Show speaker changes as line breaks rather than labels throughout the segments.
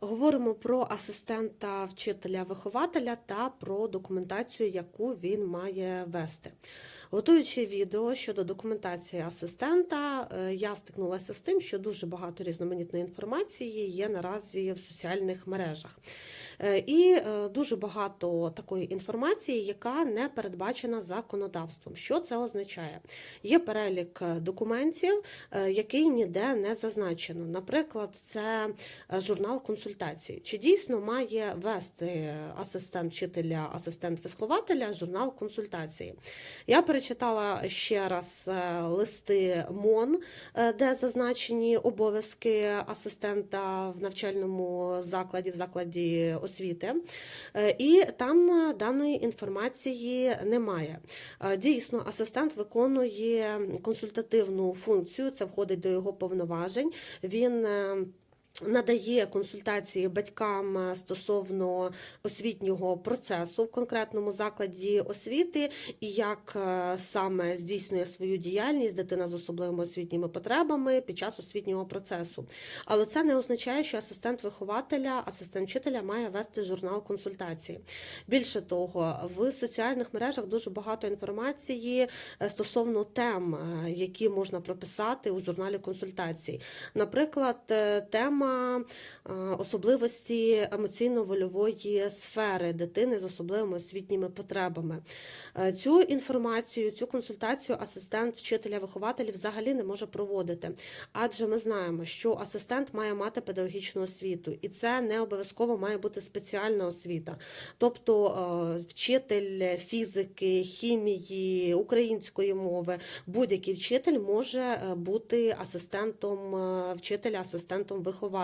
Говоримо про асистента вчителя-вихователя та про документацію, яку він має вести. Готуючи відео щодо документації асистента, е, я стикнулася з тим, що дуже багато різноманітної інформації є наразі в соціальних мережах. Е, І е, дуже багато такої інформації, яка не передбачена законодавством. Що це означає? Є перелік документів, який ніде не зазначено. Наприклад, це журнал консультацій. Чи дійсно має вести асистент вчителя, асистент вихователя журнал консультації? Я перечитала ще раз е, листи МОН, е, де зазначені обов'язки асистента в навчальному закладі, в закладі освіти, Е, і там даної інформації немає. Дійсно, асистент виконує консультативну функцію, це входить до його повноважень. Він Надає консультації батькам е, стосовно освітнього процесу в конкретному закладі освіти і як е, саме здійснює свою діяльність дитина з особливими освітніми потребами під час освітнього процесу. Але це не означає, що асистент вихователя, асистент вчителя має вести журнал консультації. Більше того, в соціальних мережах дуже багато інформації е, стосовно тем, які можна прописати у журналі консультацій. Наприклад, тема особливості емоційно-вольової сфери дитини з особливими освітніми потребами. Е, Цю інформацію, цю консультацію асистент вчителя вихователів взагалі не може проводити, адже ми знаємо, що асистент має мати педагогічну освіту, і це не обов'язково має бути спеціальна освіта. Тобто е, вчитель фізики, хімії, української мови, будь-який вчитель може е, бути асистентом вчителя, асистентом вихователя.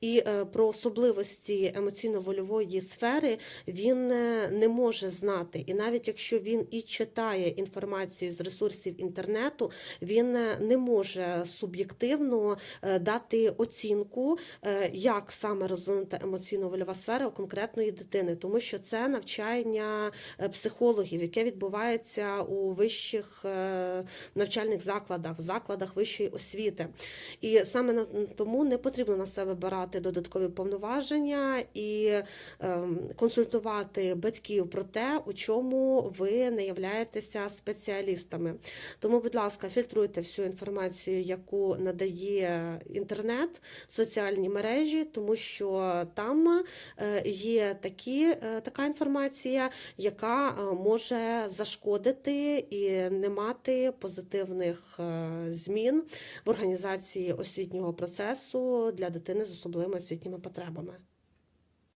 І е, про особливості емоційно-вольової сфери він е, не може знати. І навіть якщо він і читає інформацію з ресурсів інтернету, він е, не може суб'єктивно дати оцінку, як саме розвинута емоційно-вольова сфера у конкретної дитини, тому що це навчання психологів, яке відбувається у вищих навчальних закладах, закладах вищої освіти. І саме тому не потрібно на себе брати додаткові повноваження і ем, консультувати батьків про те, у чому ви не являєтеся спеціалістами. Тому, будь ласка, фільтруйте всю інформацію, яку надає інтернет, соціальні мережі, тому що там е, є такі, е, така інформація, яка е, може зашкодити і не мати позитивних змін в організації освітнього процесу для дитини з особливими освітніми потребами.